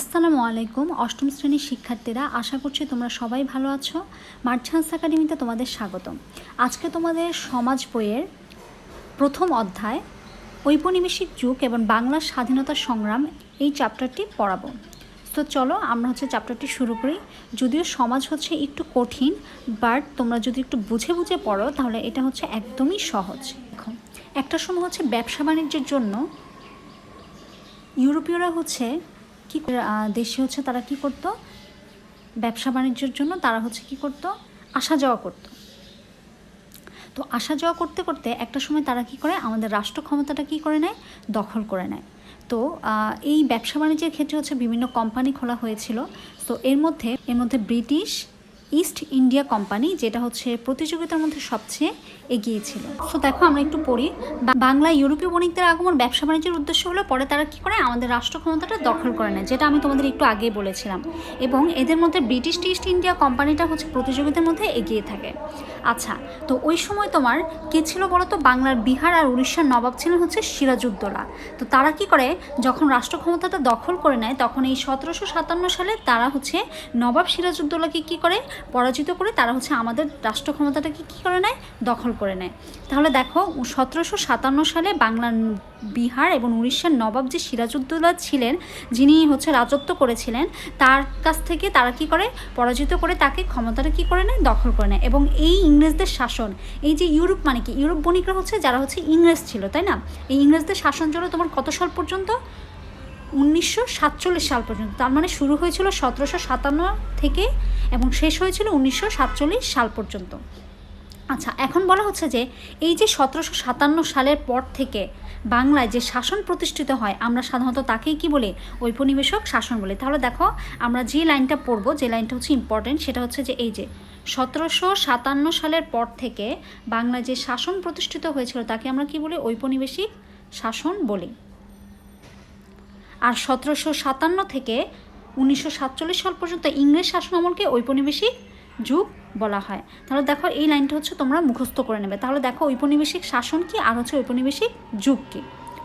আসসালামু আলাইকুম, অষ্টম শ্রেণির শিক্ষার্থীরা, আশা করছি তোমরা সবাই ভালো আছো। মার্চান্স একাডেমিতে তোমাদের স্বাগতম। আজকে তোমাদের সমাজ বইয়ের প্রথম অধ্যায়, ঔপনিবেশিক যুগ এবং বাংলার স্বাধীনতা সংগ্রাম, এই চ্যাপ্টারটি পড়াবো। তো চলো, আমরা হচ্ছে চ্যাপ্টারটি শুরু করি। যদিও সমাজ হচ্ছে একটু কঠিন বাট তোমরা যদি একটু বুঝে বুঝে পড়ো, তাহলে এটা হচ্ছে একদমই সহজ। দেখো, একটা সময় হচ্ছে ব্যবসা বাণিজ্যের জন্য ইউরোপীয়রা হচ্ছে কি দেশে হচ্ছে তারা কি করত? ব্যবসা বাণিজ্যের জন্য তারা হচ্ছে কি করত? আসা যাওয়া করত। তো আসা যাওয়া করতে করতে একটা সময় তারা কি করে? আমাদের রাষ্ট্র ক্ষমতাটা কি করে নেয়? দখল করে নেয়। তো এই ব্যবসা বাণিজ্যের ক্ষেত্রে হচ্ছে বিভিন্ন কোম্পানি খোলা হয়েছিল। তো এর মধ্যে এর মধ্যে ব্রিটিশ ইস্ট ইন্ডিয়া কোম্পানি যেটা হচ্ছে প্রতিযোগিতার মধ্যে সবচেয়ে এগিয়ে ছিল। তো দেখো, আমরা একটু পড়ি। বাংলা ইউরোপীয় বণিকদের আগমন ব্যবসা বাণিজ্যের উদ্দেশ্য হলো পরে তারা কি করে আমাদের রাষ্ট্র ক্ষমতাটা দখল করে নেয়, যেটা আমি তোমাদের একটু আগে বলেছিলাম। এবং এদের মধ্যে ব্রিটিশ ইস্ট ইন্ডিয়া কোম্পানিটা হচ্ছে প্রতিযোগিতার মধ্যে এগিয়ে থাকে। আচ্ছা তো ওই সময় তোমার কে ছিল বলো তো বাংলার বিহার আর উড়িষ্যার নবাব ছিলেন হচ্ছে সিরাজউদ্দৌলা। তো তারা কি করে? যখন রাষ্ট্র ক্ষমতাটা দখল করে নেয়, তখন এই সতেরোশো সাতান্ন সালে তারা হচ্ছে নবাব সিরাজউদ্দৌলাকে কি করে? পরাজিত করে তারা হচ্ছে আমাদের রাষ্ট্র ক্ষমতাটাকে কী করে নেয়? দখল করে নেয়। তাহলে দেখো সতেরোশো সাতান্ন সালে বাংলার বিহার এবং উড়িষ্যার নবাব যে সিরাজউদ্দৌলা ছিলেন, যিনি হচ্ছে রাজত্ব করেছিলেন, তার কাছ থেকে তারা কি করে? পরাজিত করে তাকে ক্ষমতাটা কি করে নেয়? দখল করে নেয়। এবং এই ইংরেজদের শাসন, এই যে ইউরোপ মানে কি? ইউরোপ বণিকরা হচ্ছে যারা হচ্ছে ইংরেজ ছিল, তাই না? এই ইংরেজদের শাসন চলে তোমার কত সাল পর্যন্ত? উনিশশো সাতচল্লিশ সাল পর্যন্ত। তার মানে শুরু হয়েছিল সতেরোশো সাতান্ন থেকে এবং শেষ হয়েছিল উনিশশো সাতচল্লিশ সাল পর্যন্ত। আচ্ছা এখন বলা হচ্ছে যে এই যে সতেরোশো সাতান্ন সালের পর থেকে বাংলায় যে শাসন প্রতিষ্ঠিত হয়, আমরা সাধারণত তাকেই কি বলি? ঔপনিবেশক শাসন বলি। তাহলে দেখো, আমরা যে লাইনটা পড়ব, যে লাইনটা হচ্ছে ইম্পর্টেন্ট সেটা হচ্ছে যে এই যে সতেরোশো সাতান্ন সালের পর থেকে বাংলায় যে শাসন প্রতিষ্ঠিত হয়েছিল, তাকে আমরা কি বলি? ঔপনিবেশিক শাসন বলি। আর সতেরোশো সাতান্ন থেকে উনিশশো সাতচল্লিশ সাল পর্যন্ত ইংরেজ শাসন আমলকে ঔপনিবেশিক যুগ বলা হয়। তাহলে দেখো এই লাইনটা হচ্ছে তোমরা মুখস্থ করে নেবে। তাহলে দেখো ঔপনিবেশিক শাসন কি, আর হচ্ছে ঔপনিবেশিক যুগ কি।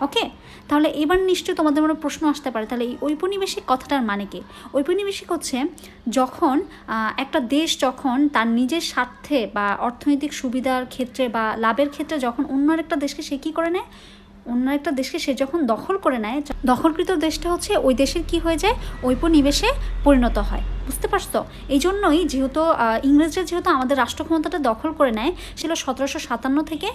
ওকে? তাহলে এবার নিশ্চয়ই তোমাদের মনে প্রশ্ন আসতে পারে, তাহলে এই ঔপনিবেশিক কথাটার মানে কি? ঔপনিবেশিক হচ্ছে যখন একটা দেশ যখন তার নিজের স্বার্থে বা অর্থনৈতিক সুবিধার ক্ষেত্রে বা লাভের ক্ষেত্রে যখন অন্য একটা দেশকে সে কী করে নেয়? অন্য একটা দেশকে সে যখন দখল করে নেয় দখলকৃত দেশটা হচ্ছে ওই দেশের কি হয়ে যায়? ঔপনিবেশে পরিণত হয়। বুঝতে পারছ? এই জন্যই যেহেতু ইংরেজরা যেহেতু আমাদের রাষ্ট্র ক্ষমতাটা দখল করে নেয় ছিল সতেরোশো সাতান্ন থেকে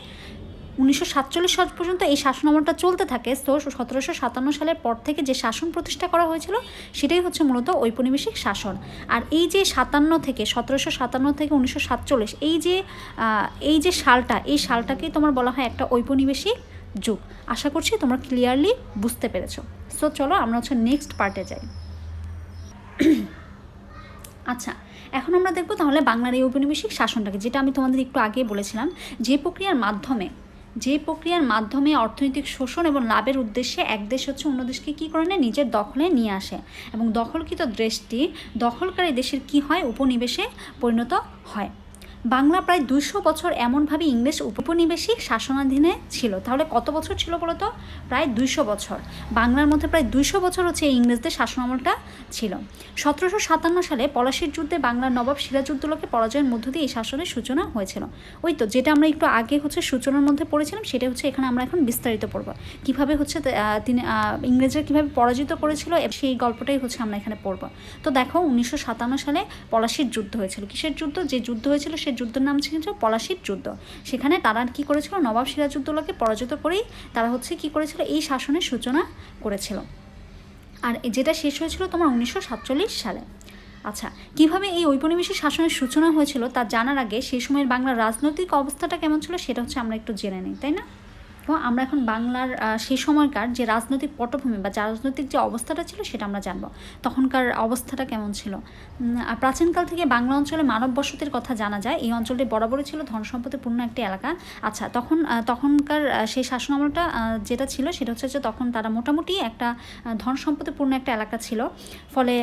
উনিশশো সাতচল্লিশ সাল পর্যন্ত এই শাসন আমলটা চলতে থাকে। তো সতেরোশো সাতান্ন সালের পর থেকে যে শাসন প্রতিষ্ঠা করা হয়েছিল, সেটাই হচ্ছে মূলত ঔপনিবেশিক শাসন। আর এই যে সাতান্ন থেকে, সতেরোশো সাতান্ন থেকে উনিশশো সাতচল্লিশ, এই যে এই যে সালটা, এই সালটাকেই তোমার বলা হয় একটা ঔপনিবেশিক যুগ। আশা করছি তোমরা ক্লিয়ারলি বুঝতে পেরেছ। সো চলো আমরা হচ্ছে নেক্সট পার্টে যাই। আচ্ছা এখন আমরা দেখব তাহলে বাংলার এই ঔপনিবেশিক শাসনটাকে, যেটা আমি তোমাদের একটু আগে বলেছিলাম, যে প্রক্রিয়ার মাধ্যমে, যে প্রক্রিয়ার মাধ্যমে অর্থনৈতিক শোষণ এবং লাভের উদ্দেশ্যে এক দেশ হচ্ছে অন্য দেশকে কী করে নেয়? নিজের দখলে নিয়ে আসে। এবং দখলকৃত দেশটি দখলকারী দেশের কি হয়? উপনিবেশে পরিণত হয়। বাংলা প্রায় দুইশো বছর এমনভাবে ইংরেজ উপনিবেশিক শাসনাধীনে ছিল। তাহলে কত বছর ছিল বলতো? প্রায় দুইশো বছর। বাংলার মধ্যে প্রায় দুইশো বছর হচ্ছে ইংরেজদের শাসনামলটা ছিল। সতেরোশো সাতান্ন সালে পলাশির যুদ্ধে বাংলার নবাব সিরাজউদ্দৌলাকে পরাজয়ের মধ্য দিয়ে এই শাসনের সূচনা হয়েছিল। ওই তো, যেটা আমরা একটু আগে হচ্ছে সূচনার মধ্যে পড়েছিলাম, সেটা হচ্ছে এখানে আমরা এখন বিস্তারিত পড়ব। কীভাবে হচ্ছে তিনি ইংরেজরা কীভাবে পরাজিত করেছিল সেই গল্পটাই হচ্ছে আমরা এখানে পড়ব। তো দেখো, উনিশশো সাতান্ন সালে পলাশির যুদ্ধ হয়েছিল। কিসের যুদ্ধ? যে যুদ্ধ হয়েছিল সেই যুদ্ধের নাম ছিল পলাশির যুদ্ধ। সেখানে তারা কি করেছিল? নবাব সিরাজউদ্দৌলাকে পরাজিত করেই তারা হচ্ছে কি করেছিল? এই শাসনের সূচনা করেছিল। আর যেটা শেষ হয়েছিল তোমার উনিশশো সাতচল্লিশ সালে। আচ্ছা কীভাবে এই ঔপনিবেশিক শাসনের সূচনা হয়েছিল তা জানার আগে সেই সময়ের বাংলার রাজনৈতিক অবস্থাটা কেমন ছিল সেটা হচ্ছে আমরা একটু জেনে নিই, তাই না? তো আমরা এখন বাংলার সেই সময়কার যে রাজনৈতিক পটভূমি বা রাজনৈতিক যে অবস্থাটা ছিল সেটা আমরা জানব। তখনকার অবস্থাটা কেমন ছিল? প্রাচীনকাল থেকে বাংলা অঞ্চলে মানব বসতির কথা জানা যায়। এই অঞ্চলটি বরাবরই ছিল ধন সম্পদে পূর্ণ একটি এলাকা। আচ্ছা তখন তখনকার সেই শাসন আমলটা যেটা ছিল সেটা হচ্ছে যে তখন তারা মোটামুটি একটা ধন সম্পদে পূর্ণ একটা এলাকা ছিল। ফলে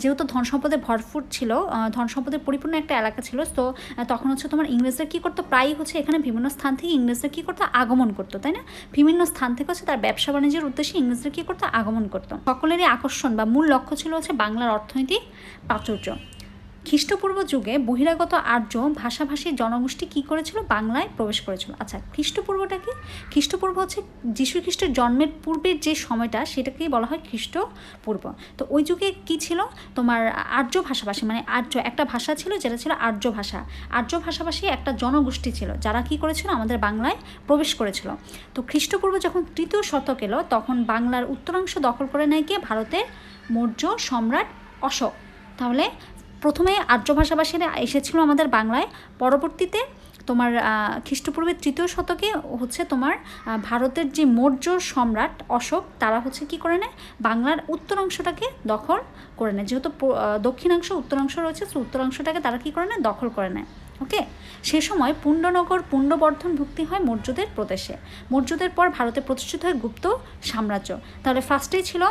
যেহেতু ধন সম্পদে ভরপুর ছিল ধন সম্পদে পরিপূর্ণ একটা এলাকা ছিল, তো তখন হচ্ছে তোমার ইংরেজরা কী করতো? প্রায়ই হচ্ছে এখানে বিভিন্ন স্থান থেকে ইংরেজরা কী করতো? আগমন করতো। তাই না? বিভিন্ন স্থান থেকে হচ্ছে তার ব্যবসা বাণিজ্যের উদ্দেশ্যে ইংরেজরা কী করতো? আগমন করতো। সকলেরই আকর্ষণ বা মূল লক্ষ্য ছিল হচ্ছে বাংলার অর্থনৈতিক প্রাচুর্য। খ্রিস্টপূর্ব যুগে বহিরাগত আর্য ভাষাভাষী জনগোষ্ঠী কী করেছিল? বাংলায় প্রবেশ করেছিল। আচ্ছা খ্রিস্টপূর্বটা কি? খ্রিস্টপূর্ব হচ্ছে যীশু খ্রিস্টের জন্মের পূর্বের যে সময়টা, সেটাকেই বলা হয় খ্রিস্টপূর্ব। তো ওই যুগে কি ছিল? তোমার আর্য ভাষাভাষী মানে আর্য, একটা ভাষা ছিল যেটা ছিল আর্য ভাষা। আর্য ভাষাভাষী একটা জনগোষ্ঠী ছিল। যারা কি করেছিল? আমাদের বাংলায় প্রবেশ করেছিল। তো খ্রিস্টপূর্ব যখন তৃতীয় শতক এলো, তখন বাংলার উত্তরাংশ দখল করে নেয় গিয়ে ভারতের মৌর্য সম্রাট অশোক। তাহলে প্রথমে আর্য ভাষাভাষীরা এসেছিল আমাদের বাংলায়, পরবর্তীতে তোমার খ্রিস্টপূর্বের তৃতীয় শতকে হচ্ছে তোমার ভারতের যে মৌর্য সম্রাট অশোক, তারা হচ্ছে কি করে নেয়? বাংলার উত্তরাংশটাকে দখল করে নেয়। যেহেতু দক্ষিণাংশ, উত্তরাংশ রয়েছে, তো উত্তরাংশটাকে তারা কি করে নেয়? দখল করে নেয়। ওকে? সে সময় পুণ্ডনগর, পুণ্ডবর্ধন ভুক্তি হয় মৌর্যদের প্রদেশে। মৌর্যদের পর ভারতে প্রতিষ্ঠিত হয় গুপ্ত সাম্রাজ্য। তাহলে ফার্স্টেই ছিল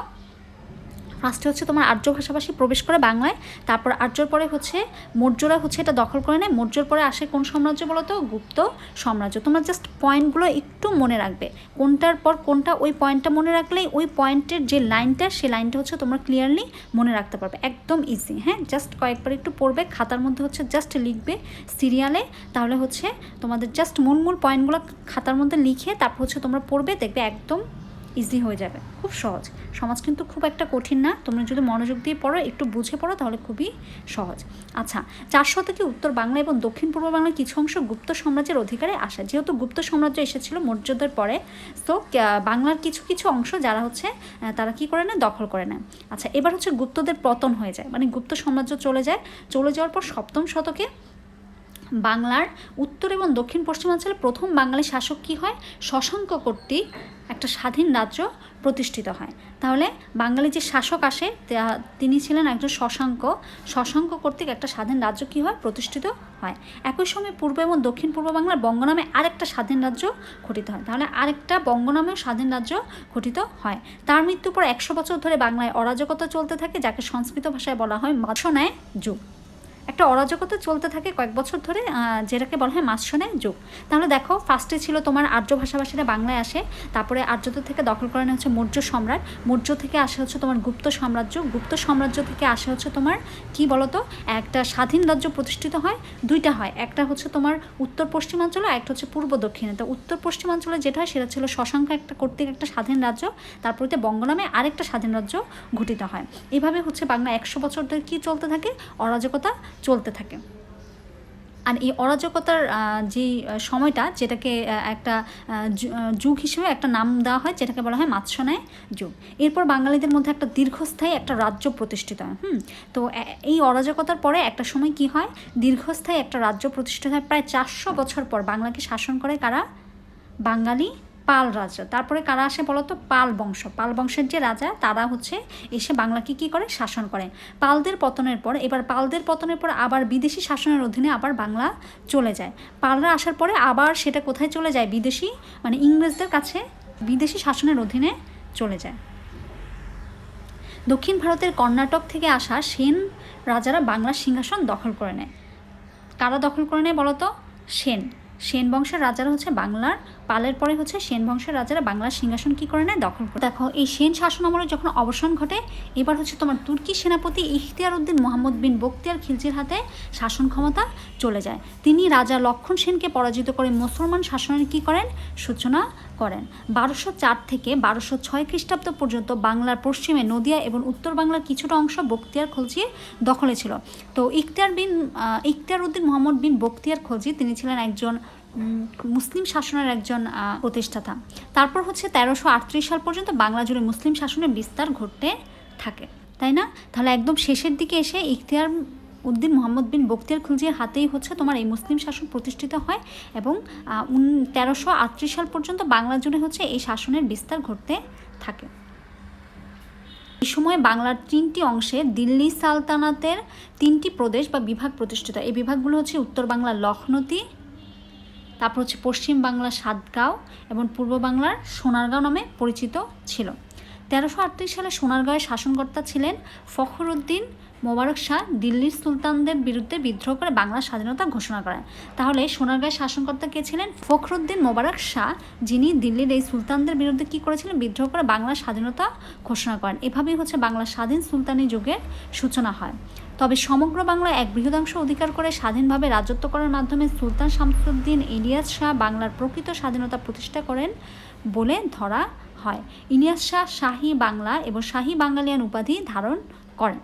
ফার্স্টে হচ্ছে তোমার আর্য ভাষাভাষী প্রবেশ করে বাংলায়, তারপর আর্যর পরে হচ্ছে মৌর্যরা হচ্ছে এটা দখল করে নেয়। মৌর্যর পরে আসে কোন সাম্রাজ্য বলো তো গুপ্ত সাম্রাজ্য। তোমরা জাস্ট পয়েন্টগুলো একটু মনে রাখবে। কোনটার পর কোনটা ওই পয়েন্টটা মনে রাখলেই ওই পয়েন্টের যে লাইনটা সেই লাইনটা হচ্ছে তোমরা ক্লিয়ারলি মনে রাখতে পারবে। একদম ইজি হ্যাঁ? জাস্ট কয়েকবার একটু পড়বে, খাতার মধ্যে হচ্ছে জাস্ট লিখবে সিরিয়ালে তাহলে হচ্ছে তোমাদের জাস্ট মূল মূল পয়েন্টগুলো খাতার মধ্যে লিখে তারপর হচ্ছে তোমরা পড়বে, দেখবে একদম ইজি হয়ে যাবে। খুব সহজ। সমাজ কিন্তু খুব একটা কঠিন না। তোমরা যদি মনোযোগ দিয়ে পড়ো, একটু বুঝে পড়ো, তাহলে খুবই সহজ। আচ্ছা চার শতকে উত্তর বাংলা এবং দক্ষিণ পূর্ব বাংলার কিছু অংশ গুপ্ত সাম্রাজ্যের অধিকারে আসে। যেহেতু গুপ্ত সাম্রাজ্য এসেছিল মৌর্যদের পরে তো বাংলার কিছু কিছু অংশ যারা হচ্ছে তারা কি করে নেয়? দখল করে নেয়। আচ্ছা এবার হচ্ছে গুপ্তদের পতন হয়ে যায়। মানে গুপ্ত সাম্রাজ্য চলে যায়। চলে যাওয়ার পর সপ্তম শতকে বাংলার উত্তর এবং দক্ষিণ পশ্চিমাঞ্চলে প্রথম বাঙালি শাসক কী হয়? শশাঙ্ক কর্তৃক একটা স্বাধীন রাজ্য প্রতিষ্ঠিত হয়। তাহলে বাঙালি যে শাসক আসে তিনি ছিলেন একজন শশাঙ্ক। শশাঙ্ক কর্তৃক একটা স্বাধীন রাজ্য কী হয়? প্রতিষ্ঠিত হয়। একই সময় পূর্ব এবং দক্ষিণ পূর্ব বাংলার বঙ্গনামে আরেকটা স্বাধীন রাজ্য গঠিত হয়। তাহলে আরেকটা বঙ্গ নামেও স্বাধীন রাজ্য গঠিত হয়। তার মৃত্যুর পর একশো বছর ধরে বাংলায় অরাজকতা চলতে থাকে, যাকে সংস্কৃত ভাষায় বলা হয় মাছনায় যুগ। একটা অরাজকতা চলতে থাকে কয়েক বছর ধরে যেটাকে বলা হয় মাসনে যুগ। তাহলে দেখো ফার্স্টে ছিল তোমার আর্য ভাষাভাষীরা বাংলায় আসে, তারপরে আর্যদের থেকে দখল করে নেওয়া হচ্ছে মৌর্য সম্রাট। মৌর্য থেকে আসে হচ্ছে তোমার গুপ্ত সাম্রাজ্য। গুপ্ত সাম্রাজ্য থেকে আসে হচ্ছে তোমার, কি বলতো? একটা স্বাধীন রাজ্য প্রতিষ্ঠিত হয়, দুইটা হয়। একটা হচ্ছে তোমার উত্তর পশ্চিমাঞ্চলে একটা হচ্ছে পূর্ব দক্ষিণে। তো উত্তর পশ্চিমাঞ্চলে যেটা হয়, সেটা ছিল শশাঙ্ক একটা কর্তৃক একটা স্বাধীন রাজ্য, তারপরে বঙ্গ নামে আরেকটা স্বাধীন রাজ্য গঠিত হয়। এভাবে হচ্ছে বাংলা একশো বছর ধরে কী চলতে থাকে? অরাজকতা চলতে থাকে। আর এই অরাজকতার যে সময়টা যেটাকে একটা যুগ হিসেবে একটা নাম দেওয়া হয়, যেটাকে বলা হয় মাৎসনায় যুগ। এরপর বাঙালিদের মধ্যে একটা দীর্ঘস্থায়ী একটা রাজ্য প্রতিষ্ঠিত হয়, হুম? তো এই অরাজকতার পরে একটা সময় কি হয়? দীর্ঘস্থায়ী একটা রাজ্য প্রতিষ্ঠিত হয়। প্রায় চারশো বছর পর বাংলাকে শাসন করে কারা? বাঙালি পাল রাজা। তারপরে কারা আসে বলতো? পাল বংশ। পাল বংশের যে রাজা, তারা হচ্ছে এসে বাংলাকে কি করে? শাসন করে। পালদের পতনের পর, এবার পালদের পতনের পর আবার বিদেশি শাসনের অধীনে আবার বাংলা চলে যায়। পালরা আসার পরে আবার সেটা কোথায় চলে যায়? বিদেশি মানে ইংরেজদের কাছে বিদেশি শাসনের অধীনে চলে যায়। দক্ষিণ ভারতের কর্ণাটক থেকে আসা সেন রাজারা বাংলার সিংহাসন দখল করে নেয়। কারা দখল করে নেয় বলতো? সেন। সেন বংশের রাজারা হচ্ছে বাংলার পালের পরে হচ্ছে সেন বংশের রাজারা বাংলার সিংহাসন কি করে নেয়? দখল করে। দেখো, এই সেন শাসন আমলে যখন অবসান ঘটে, এবার হচ্ছে তোমার তুর্কি সেনাপতি ইখতিয়ার উদ্দিন মোহাম্মদ বিন বক্তিয়ার খিলজির হাতে শাসন ক্ষমতা চলে যায়। তিনি রাজা লক্ষণ সেনকে পরাজিত করে মুসলমান শাসনের কি করেন? সূচনা করেন। বারোশো চার থেকে বারোশো ছয় খ্রিস্টাব্দ পর্যন্ত বাংলার পশ্চিমে নদিয়া এবং উত্তর বাংলার কিছুটা অংশ বক্তিয়ার খলজির দখলে ছিল। তো ইখতিয়ার বিন ইখতিয়ার উদ্দিন মোহাম্মদ বিন বক্তিয়ার খলজি, তিনি ছিলেন একজন মুসলিম শাসনের একজন প্রতিষ্ঠাতা। তারপর হচ্ছে তেরোশো সাল পর্যন্ত বাংলা জুড়ে মুসলিম শাসনের বিস্তার ঘটতে থাকে, তাই না? তাহলে একদম শেষের দিকে এসে ইখতিয়ার উদ্দিন মোহাম্মদ বিন বক্তিয়ার খুলজির হাতেই হচ্ছে তোমার এই মুসলিম শাসন প্রতিষ্ঠিত হয় এবং তেরোশো আটত্রিশ সাল পর্যন্ত বাংলা জুড়ে হচ্ছে এই শাসনের বিস্তার ঘটতে থাকে। এই সময় বাংলার তিনটি অংশে দিল্লি সালতানাতের তিনটি প্রদেশ বা বিভাগ প্রতিষ্ঠিত। এই বিভাগগুলো হচ্ছে উত্তর বাংলার লখনতি তারপর হচ্ছে পশ্চিম বাংলার সাতগাঁও এবং পূর্ব বাংলার সোনারগাঁও নামে পরিচিত ছিল। তেরোশো আটত্রিশ সালে সোনারগাঁওয়ের শাসনকর্তা ছিলেন ফখরুদ্দিন মোবারক শাহ। দিল্লির সুলতানদের বিরুদ্ধে বিদ্রোহ করে বাংলার স্বাধীনতা ঘোষণা করেন। তাহলে সোনারগাঁয়ের শাসনকর্তা কে ছিলেন? ফখরুদ্দিন মোবারক শাহ, যিনি দিল্লির এই সুলতানদের বিরুদ্ধে কি করেছিলেন? বিদ্রোহ করে বাংলার স্বাধীনতা ঘোষণা করেন। এভাবেই হচ্ছে বাংলার স্বাধীন সুলতানি যুগের সূচনা হয়। তবে সমগ্র বাংলা এক বৃহদাংশ অধিকার করে স্বাধীনভাবে রাজত্ব করার মাধ্যমে সুলতান শামসুদ্দিন ইলিয়াস শাহ বাংলার প্রকৃত স্বাধীনতা প্রতিষ্ঠা করেন বলে ধরা হয়। ইলিয়াস শাহ শাহী বাংলা এবং শাহী বাঙালিয়ান উপাধি ধারণ করেন।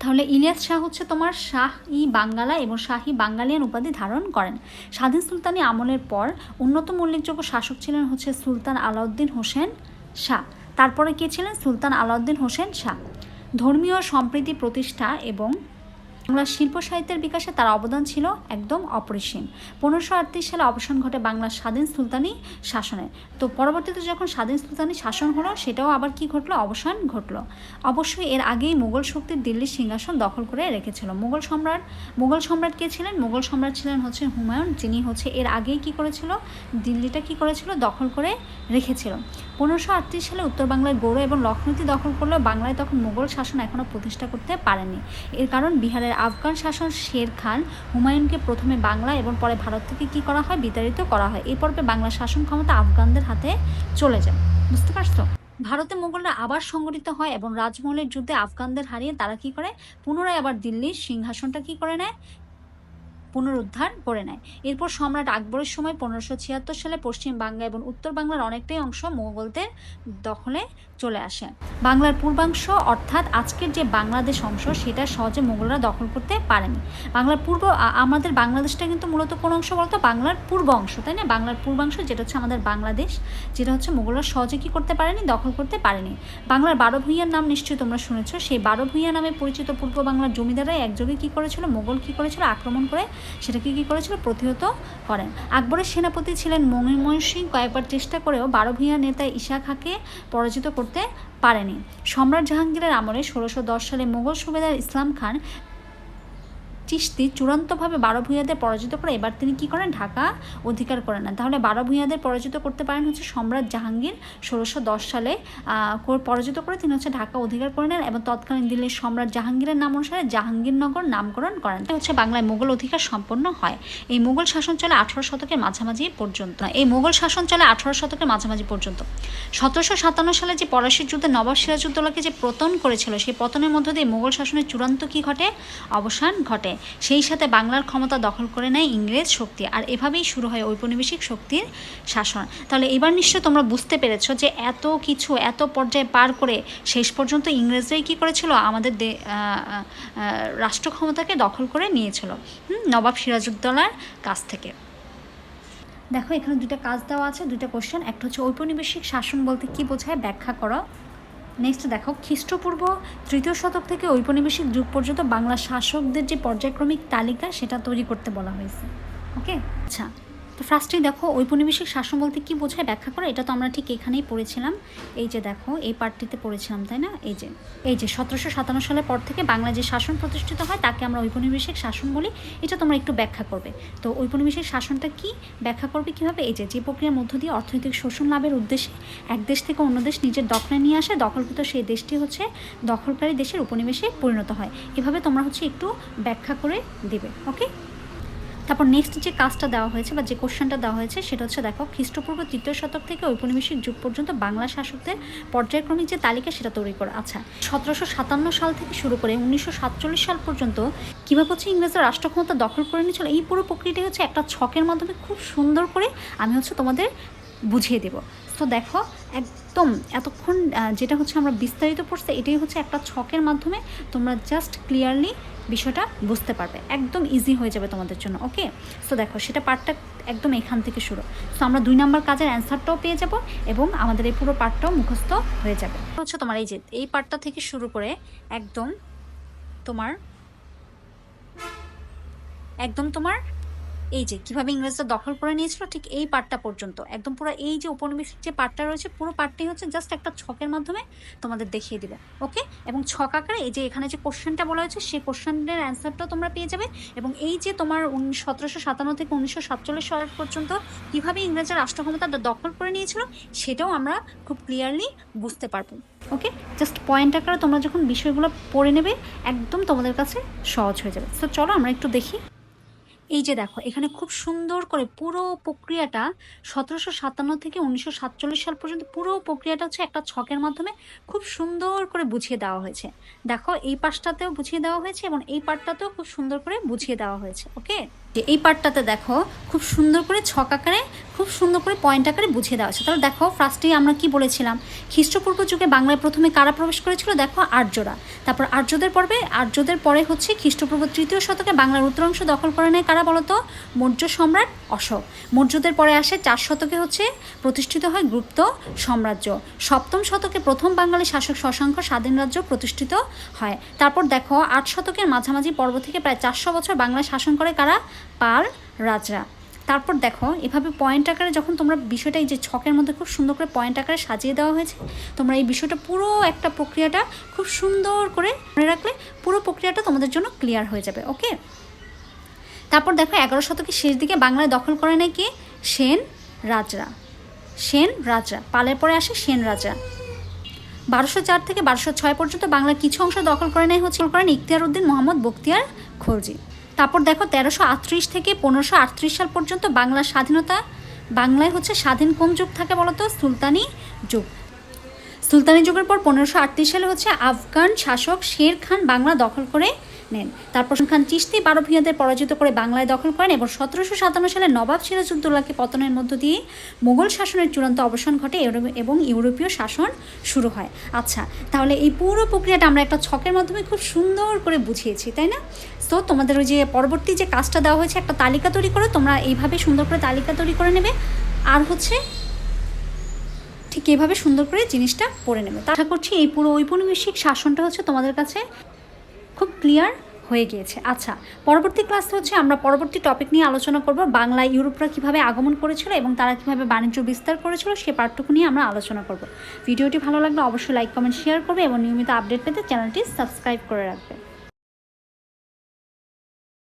তাহলে ইলিয়াস শাহ হচ্ছে তোমার শাহ ই বাঙ্গালা এবং শাহী বাঙ্গালিয়ান উপাধি ধারণ করেন। স্বাধীন সুলতানি আমলের পর অন্যতম উল্লেখযোগ্য শাসক ছিলেন হচ্ছে সুলতান আলাউদ্দিন হোসেন শাহ। তারপরে কে ছিলেন? সুলতান আলাউদ্দিন হোসেন শাহ। ধর্মীয় সম্প্রীতি প্রতিষ্ঠা এবং বাংলা শিল্প সাহিত্যের বিকাশে তার অবদান ছিল একদম অপরিসীম। পনেরোশো আটত্রিশ সালে অবসান ঘটে বাংলার স্বাধীন সুলতানি শাসনে। তো পরবর্তীতে যখন স্বাধীন সুলতানি শাসন হলো, সেটাও আবার কি ঘটলো? অবসান ঘটলো। অবশ্যই এর আগেই মুঘল শক্তির দিল্লির সিংহাসন দখল করে রেখেছিল। মুঘল সম্রাট মুঘল সম্রাট কে ছিলেন? মুঘল সম্রাট ছিলেন হচ্ছে হুমায়ুন। যিনি হচ্ছে এর আগেই কি করেছিল? দিল্লিটা কি করেছিল? দখল করে রেখেছিল। পনেরোশো আটত্রিশ সালে উত্তর বাংলায় গৌড় এবং লখনৌতি দখল করলেও বাংলায় তখন মুঘল শাসন এখনও প্রতিষ্ঠা করতে পারেনি। এর কারণ বিহারের আফগান শাসন শের খান হুমায়ুনকে প্রথমে বাংলা এবং পরে ভারত থেকে কি করা হয়? বিতাড়িত করা হয়। এই পর্বে বাংলা শাসন ক্ষমতা আফগানদের হাতে চলে যায়। বুঝতে পারছ? ভারতে মোগলরা আবার সংগঠিত হয় এবং রাজমহলের যুদ্ধে আফগানদের হারিয়ে তারা কি করে? পুনরায় আবার দিল্লির সিংহাসনটা কি করে নেয়? পুনরুদ্ধার করে নেয়। এরপর সম্রাট আকবরের সময় পনেরোশো ছিয়াত্তর সালে পশ্চিম বাংলা এবং উত্তর বাংলার অনেকটাই অংশ মোগলদের দখলে চলে আসে। বাংলার পূর্বাংশ অর্থাৎ আজকের যে বাংলাদেশ অংশ, সেটা সহজে মোগলরা দখল করতে পারেনি। বাংলার পূর্ব আমাদের বাংলাদেশটা কিন্তু মূলত কোন অংশ বলতো? বাংলার পূর্ব অংশ, তাই না? বাংলার পূর্বাংশ, যেটা হচ্ছে আমাদের বাংলাদেশ, যেটা হচ্ছে মোগলরা সহজে কি করতে পারেনি? দখল করতে পারেনি। বাংলার বারো ভূঁইয়ার নাম নিশ্চয়ই তোমরা শুনেছ। সেই বারো ভূঁইয়া নামে পরিচিত পূর্ব বাংলার জমিদাররা একযোগে কি করেছিল? মোগল কি করেছিল? আক্রমণ করে সেটাকে কী করেছিল? প্রতিহত করেন। আকবরের সেনাপতি ছিলেন মনিময় সিং। কয়েকবার চেষ্টা করেও বারো ভূঁইয়া নেতা ঈশা খাঁকে পরাজিত করতে পারেনি। সম্রাট জাহাঙ্গীরের আমলে ষোলোশো দশ সালে মোগল সুবেদার ইসলাম খান চিস্তি চূড়ান্তভাবে বারো ভূঁইয়াদের পরাজিত করে এবার তিনি কি করেন? ঢাকা অধিকার করে নেন। তাহলে বারো ভূঁইয়াদের পরাজিত করতে পারেন হচ্ছে সম্রাট জাহাঙ্গীর ষোলোশো দশ সালে। পরাজিত করে তিনি হচ্ছে ঢাকা অধিকার করে নেন এবং তৎকালীন দিল্লির সম্রাট জাহাঙ্গীরের নাম অনুসারে জাহাঙ্গীরনগর নামকরণ করেন। হচ্ছে বাংলায় মোগল অধিকার সম্পন্ন হয়। এই মোগল শাসন চলে আঠারো শতকের মাঝামাঝি পর্যন্ত। এই মোগল শাসন চলে আঠারো শতকের মাঝামাঝি পর্যন্ত। সতেরোশো সাতান্ন সালে যে পলাশির যুদ্ধে নবাব সিরাজউদ্দৌলাকে যে পতন করেছিল, সেই পতনের মধ্য দিয়ে মোগল শাসনের চূড়ান্ত কি ঘটে? অবসান ঘটে। সেই সাথে বাংলার ক্ষমতা দখল করে নেয় ইংরেজ শক্তি। আর এভাবেই শুরু হয় ঔপনিবেশিক শক্তির শাসন। তাহলে এবার নিশ্চয় তোমরা বুঝতে পেরেছ যে এত কিছু, এত পর্যায়ে পার করে শেষ পর্যন্ত ইংরেজরাই কি করেছিল? আমাদের রাষ্ট্র ক্ষমতাকে দখল করে নিয়েছিল। নবাব সিরাজউদ্দৌলার কাছ থেকে। দেখো, এখানে দুটো কাজ দেওয়া আছে দুটো কোশ্চেন একটা হচ্ছে ঔপনিবেশিক শাসন বলতে কি বোঝায়? ব্যাখ্যা করো। নেক্সট দেখো, খ্রিস্টপূর্ব তৃতীয় শতক থেকে ঔপনিবেশিক যুগ পর্যন্ত বাংলা শাসকদের যে পর্যায়ক্রমিক তালিকা, সেটা তৈরি করতে বলা হয়েছে। ওকে? আচ্ছা তো ফার্স্টেই দেখো, ঔপনিবেশিক শাসন বলতে কি বোঝায়? ব্যাখ্যা করো, এটা তো আমরা ঠিক এখানেই পড়েছিলাম। এই যে দেখো, এই পার্টটিতে পড়েছিলাম, তাই না? এই যে এই যে সতেরোশো সাতান্ন সালের পর থেকে বাংলা যে শাসন প্রতিষ্ঠিত হয়, তাকে আমরা ঔপনিবেশিক শাসন বলি। এটা তোমরা একটু ব্যাখ্যা করবে। তো ঔপনিবেশিক শাসনটা কি? ব্যাখ্যা করবে কীভাবে? এই যে যে প্রক্রিয়ার মধ্য দিয়ে অর্থনৈতিক শোষণ লাভের উদ্দেশ্যে এক দেশ থেকে অন্য দেশ নিজের দখলে নিয়ে আসে, দখলকৃত সেই দেশটি হচ্ছে দখলকারী দেশের উপনিবেশে পরিণত হয়। এভাবে তোমরা হচ্ছে একটু ব্যাখ্যা করে দেবে ওকে তারপর নেক্সট যে কাজটা দেওয়া হয়েছে বা যে কোশ্চেনটা দেওয়া হয়েছে, সেটা হচ্ছে দেখো, খ্রিস্টপূর্ব তৃতীয় শতক থেকে ঔপনিবেশিক যুগ পর্যন্ত বাংলা শাসকদের পর্যায়ক্রমিক যে তালিকা, সেটা তৈরি করা। আচ্ছা সতেরোশো সাতান্ন সাল থেকে শুরু করে উনিশশো সাতচল্লিশ সাল পর্যন্ত কীভাবে হচ্ছে ইংরেজরা রাষ্ট্র ক্ষমতা দখল করে নিয়েছিল, এই পুরো প্রক্রিয়াটাই হচ্ছে একটা ছকের মাধ্যমে খুব সুন্দর করে আমি হচ্ছে তোমাদের বুঝিয়ে দেব। তো দেখো, একদম এতক্ষণ যেটা হচ্ছে আমরা বিস্তারিত পড়ছে, এটাই হচ্ছে একটা ছকের মাধ্যমে তোমরা জাস্ট ক্লিয়ারলি বিষয়টা বুঝতে পারবে। একদম ইজি হয়ে যাবে তোমাদের জন্য ওকে সো দেখো, সেটা পার্টটা একদম এখান থেকে শুরু। সো আমরা দুই নম্বর কাজের অ্যান্সারটাও পেয়ে যাব এবং আমাদের এই পুরো পার্টটাও মুখস্থ হয়ে যাবে। হচ্ছে তোমার এই যে, এই পার্টটা থেকে শুরু করে একদম তোমার একদম তোমার এই যে কীভাবে ইংরেজরা দখল করে নিয়েছিল, ঠিক এই পার্টটা পর্যন্ত। একদম পুরো এই যে উপনিবেশিক যে পার্টটা রয়েছে, পুরো পার্টটাই হচ্ছে জাস্ট একটা ছকের মাধ্যমে তোমাদের দেখিয়ে দিবে ওকে এবং ছক আকারে এই যে এখানে যে কোশ্চেনটা বলা হয়েছে, সেই কোশ্চেনের অ্যান্সারটাও তোমরা পেয়ে যাবে। এবং এই যে তোমার সতেরোশো সাতান্ন থেকে উনিশশো সাতচল্লিশ সাল পর্যন্ত কীভাবে ইংরেজরা রাষ্ট্র ক্ষমতাটা দখল করে নিয়েছিল, সেটাও আমরা খুব ক্লিয়ারলি বুঝতে পারব ওকে জাস্ট পয়েন্ট আকারে তোমরা যখন বিষয়গুলো পড়ে নেবে, একদম তোমাদের কাছে সহজ হয়ে যাবে। তো চলো আমরা একটু দেখি। এই যে দেখো, এখানে খুব সুন্দর করে পুরো প্রক্রিয়াটা সতেরোশো সাতান্ন থেকে উনিশশো সাতচল্লিশ সাল পর্যন্ত পুরো প্রক্রিয়াটা হচ্ছে একটা ছকের মাধ্যমে খুব সুন্দর করে বুঝিয়ে দেওয়া হয়েছে। দেখো, এই পাশটাতেও বুঝিয়ে দেওয়া হয়েছে এবং এই পার্টটাতেও খুব সুন্দর করে বুঝিয়ে দেওয়া হয়েছে ওকে যে এই পার্টটাতে দেখো খুব সুন্দর করে ছক আকারে, খুব সুন্দর করে পয়েন্ট আকারে বুঝিয়ে দেওয়া আছে। তাহলে দেখো ফার্স্টেই আমরা কি বলেছিলাম? খ্রিস্টপূর্ব যুগে বাংলায় প্রথমে কারা প্রবেশ করেছিল? দেখো আর্যরা। তারপর আর্যদের পর্বে, আর্যদের পরে হচ্ছে খ্রিস্টপূর্ব তৃতীয় শতকে বাংলার উত্তরাংশ দখল করে নেয় কারা বলতো? মৌর্য সম্রাট অশোক। মৌর্যদের পরে আসে চার শতকে হচ্ছে প্রতিষ্ঠিত হয় গুপ্ত সাম্রাজ্য। সপ্তম শতকে প্রথম বাঙালি শাসক শশাঙ্ক স্বাধীন রাজ্য প্রতিষ্ঠিত হয়। তারপর দেখো আট শতকের মাঝামাঝি পর্ব থেকে প্রায় চারশো বছর বাংলায় শাসন করে কারা? পাল, রাজরা। তারপর দেখো, এভাবে পয়েন্ট আকারে যখন তোমরা বিষয়টা এই যে ছকের মধ্যে খুব সুন্দর করে পয়েন্ট আকারে সাজিয়ে দেওয়া হয়েছে, তোমরা এই বিষয়টা পুরো একটা প্রক্রিয়াটা খুব সুন্দর করে মনে রাখলে পুরো প্রক্রিয়াটা তোমাদের জন্য ক্লিয়ার হয়ে যাবে ওকে তারপর দেখো, এগারো শতকের শেষ দিকে বাংলায় দখল করে নেয় কি? সেন, রাজরা। সেন, রাজরা। পালের পরে আসে সেন, রাজরা। বারোশো চার থেকে বারোশো ছয় পর্যন্ত বাংলার কিছু অংশ দখল করে নেয় হচ্ছে করেন ইখতিয়ার উদ্দিন মোহাম্মদ বখতিয়ার খলজি তারপর দেখো তেরোশো আটত্রিশ থেকে পনেরোশো আটত্রিশ সাল পর্যন্ত বাংলার স্বাধীনতা, বাংলায় হচ্ছে স্বাধীন কোন যুগ থাকে বলতো? সুলতানি যুগ। সুলতানি যুগের পর পনেরোশো আটত্রিশ সালে হচ্ছে আফগান শাসক শের খান বাংলা দখল করে নেন। তারপর খান চিস্তি বারো ভূঁইয়াদের পরাজিত করে বাংলায় দখল করেন এবং সতেরোশো সাতান্ন সালে নবাব সিরাজউদ্দৌলাকে পতনের মধ্য দিয়ে মোগল শাসনের চূড়ান্ত অবসান ঘটে এবং ইউরোপীয় শাসন শুরু হয়। আচ্ছা তাহলে এই পুরো প্রক্রিয়াটা আমরা একটা ছকের মাধ্যমে খুব সুন্দর করে বুঝিয়েছি, তাই না? তো তোমাদের ওই যে পরবর্তী যে কাজটা দেওয়া হয়েছে, একটা তালিকা তৈরি করে, তোমরা এইভাবে সুন্দর করে তালিকা তৈরি করে নেবে। আর হচ্ছে ঠিক এভাবে সুন্দর করে জিনিসটা পড়ে নেবে। তা করছি এই পুরো ঔপনিবেশিক শাসনটা হচ্ছে তোমাদের কাছে খুব ক্লিয়ার হয়ে গিয়েছে। আচ্ছা পরবর্তী ক্লাসে হচ্ছে আমরা পরবর্তী টপিক নিয়ে আলোচনা করব, বাংলায় ইউরোপরা কীভাবে আগমন করেছিল এবং তারা কীভাবে বাণিজ্য বিস্তার করেছিল সে পার্টটুকু নিয়ে আমরা আলোচনা করব। ভিডিওটি ভালো লাগলে অবশ্যই লাইক কমেন্ট শেয়ার করবে এবং নিয়মিত আপডেট পেতে চ্যানেলটি সাবস্ক্রাইব করে রাখবে।